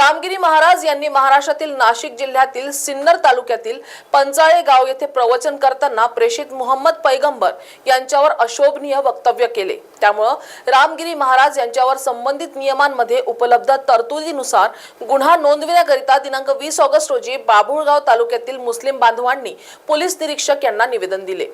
रामगिरी महाराज यांनी महाराष्ट्रातील नाशिक जिल्ह्यातील सिन्नर तालुक्यातील पंचाळे गाव येथे प्रवचन करताना प्रेषित मोहम्मद पैगंबर यांच्यावर अशोभनीय वक्तव्य केले. त्यामुळं रामगिरी महाराज यांच्यावर संबंधित नियमांमध्ये उपलब्ध तरतुदीनुसार गुन्हा नोंदविण्याकरिता दिनांक वीस ऑगस्ट रोजी बाभुळगाव तालुक्यातील मुस्लिम बांधवांनी पोलीस निरीक्षक यांना निवेदन दिले.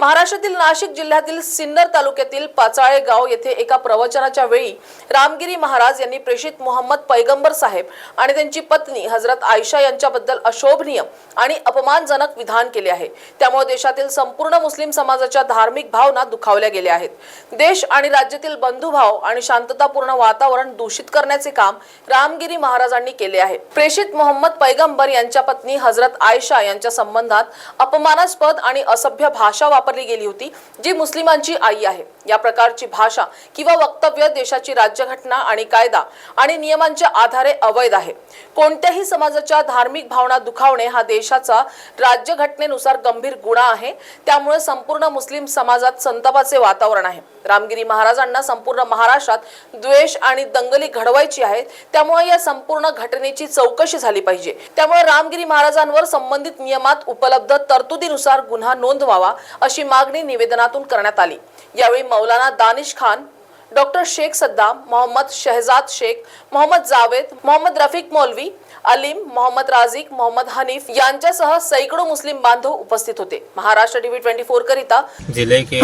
महाराष्ट्रातील नाशिक जिल्ह्यातील सिन्नर तालुक्यातील पाचाळे गाव येथे एका प्रवचनाच्या वेळी रामगिरी महाराज यांनी प्रेषित मोहम्मद पैगंबर साहेब आणि त्यांची पत्नी हजरत आयशा यांच्याबद्दल अशोभनीय आणि अपमानजनक विधान केले आहे. त्यामुळे देशातील संपूर्ण मुस्लिम समाजाच्या धार्मिक भावना दुखावल्या गेल्या आहेत. देश आणि राज्यातील बंधुभाव आणि शांततापूर्ण वातावरण दूषित करण्याचे काम रामगिरी महाराजांनी केले आहे. प्रेषित मोहम्मद पैगंबर यांच्या पत्नी हजरत आयशा यांच्या संबंधात अपमानास्पद आणि असभ्य भाषा वापरली गेली होती जी मुस्लिमांची आई आहे. या प्रकारची भाषा किंवा वक्तव्य देशाची राज्यघटना आणि कायदा आणि नियमांच्या आधारे अवैध आहे. कोणत्याही समाजाच्या धार्मिक भावना दुखावणे हा देशाचा राज्यघटनेनुसार गंभीर गुन्हा आहे. त्यामुळे संपूर्ण मुस्लिम समाजात संतापाचे वातावरण आहे. रामगिरी महाराजांना संपूर्ण महाराष्ट्रात द्वेष आणि दंगली घडवायची आहेत त्यामुळे या संपूर्ण घटनेची चौकशी झाली पाहिजे. त्यामुळे रामगिरी महाराजांवर संबंधित नियमात उपलब्ध तरतुदीनुसार गुन्हा नोंदवावा अशी मागणी निवेदनातून करण्यात आली. यावेळी मौलाना दानिश खान डॉक्टर शेख सद्दाम मोहम्मद शहजाद शेख मोहम्मद जावेद मोहम्मद रफिक मौलवी अलीम मोहम्मद राजिक मोहम्मद हनीफ यांच्यासह सैकड़ो मुस्लिम बांधव उपस्थित होते. महाराष्ट्र टीव्ही ट्वेंटी फोर करिता ज़िले के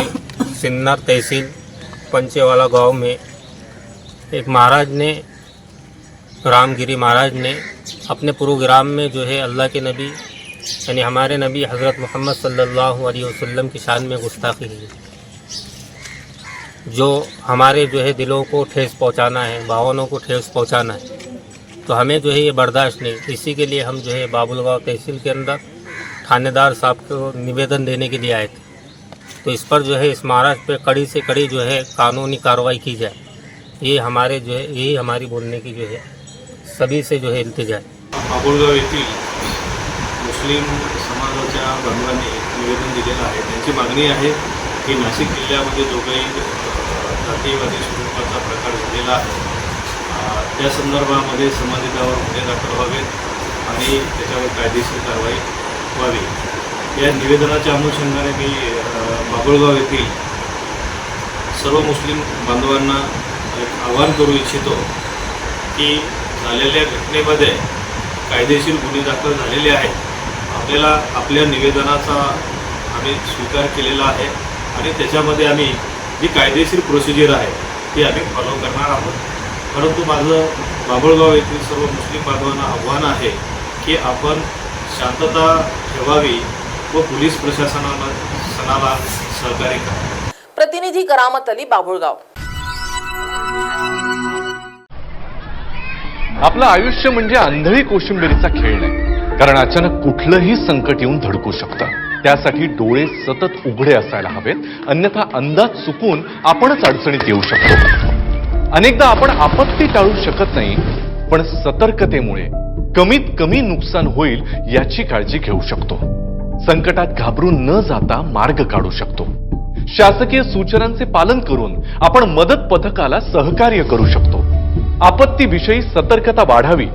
सिन्नर तहसील पंचेवाला गांव में एक महाराज ने रामगिरी महाराज ने अपने प्रोग्राम में जो है अल्लाह के नबी यानी हमारे नबी हज़रत मोहम्मद सल्लल्लाहु अलैहि वसल्लम की शान में गुस्ताखी की। जो हमारे जो है दिलों को ठेस पहुंचाना है, भावनों को ठेस पहुंचाना है तो हमें जो है ये बर्दाश्त नहीं। इसी के लिए हम जो है बाबुलगांव तहसील के अंदर थानेदार साहब को निवेदन देने के लिए आए थे। तो इस पर जो है इस महाराष्ट्र पे कड़ी से कड़ी जो है कानूनी कार्रवाई की जाए। ये हमारे जो है यही हमारी बोलने की जो है, सभी से जो है इल्तिजा है। बाबुळगाव येथील मुस्लिम समाजाच्या निवेदन दिलेलं आहे. त्यांची मागणी की नाशिक जिल्ह्यामध्ये जो काही जातीयवादी स्वरूपाचा प्रकार झालेला आहे. त्या संदर्भामध्ये संबंधितावर गुन्हे दाखल व्हावेत आणि त्याच्यावर कायदेशीर कारवाई व्हावी. या निवेदनाच्या अनुषंगाने मी अ, बाबुळगाव येथील सर्व मुस्लिम बांधवांना एक आवाहन करू इच्छितो की झालेल्या घटनेमध्ये कायदेशीर गुन्हे दाखल झालेले आहेत. आपल्याला आपल्या निवेदनाचा आम्ही स्वीकार केलेला आहे. आणि त्याच्यामध्ये आम्ही जी कायदेशीर प्रोसिजर आहे ती आम्ही फॉलो करणार आहोत. परंतु माझं बाबुळगाव येथील सर्व मुस्लिम बांधवांना आव्हान आहे की आपण शांतता ठेवावी व पोलीस प्रशासनाला सणाला सहकार्य करावे. प्रतिनिधी करामत अली बाभुळगाव. आपलं आयुष्य म्हणजे आंधळी कोशिंबिरीचा खेळ नाही कारण अचानक कुठलंही संकट येऊन धडकू शकतं. त्यासाठी डोळे सतत उघडे असायला हवेत. अन्यथा अंदाज चुकून आपणच अडचणीत येऊ शकतो. अनेकदा आपण आपत्ती टाळू शकत नाही पण सतर्कतेमुळे कमीत कमी नुकसान होईल याची काळजी घेऊ शकतो. संकटात घाबरून न जाता मार्ग काढू शकतो. शासकीय सूचनांचे पालन करून आपण मदत पथकाला सहकार्य करू शकतो. आपत्तीविषयी सतर्कता वाढावी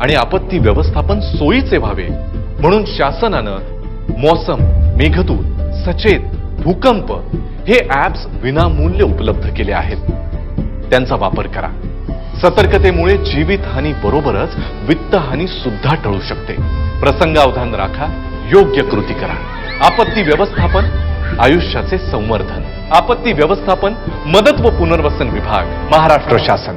आणि आपत्ती व्यवस्थापन सोयीचे व्हावे म्हणून शासनानं मौसम मेघदूत सचेत भूकंप हे ऍप्स विनामूल्य उपलब्ध केले आहेत. त्यांचा वापर करा. सतर्कतेमुळे जीवितहानी बरोबरच वित्तहानी सुद्धा टळू शकते. प्रसंगावधान राखा योग्य कृती करा. आपत्ती व्यवस्थापन आयुष्याचे संवर्धन. आपत्ती व्यवस्थापन मदत व पुनर्वसन विभाग महाराष्ट्र शासन.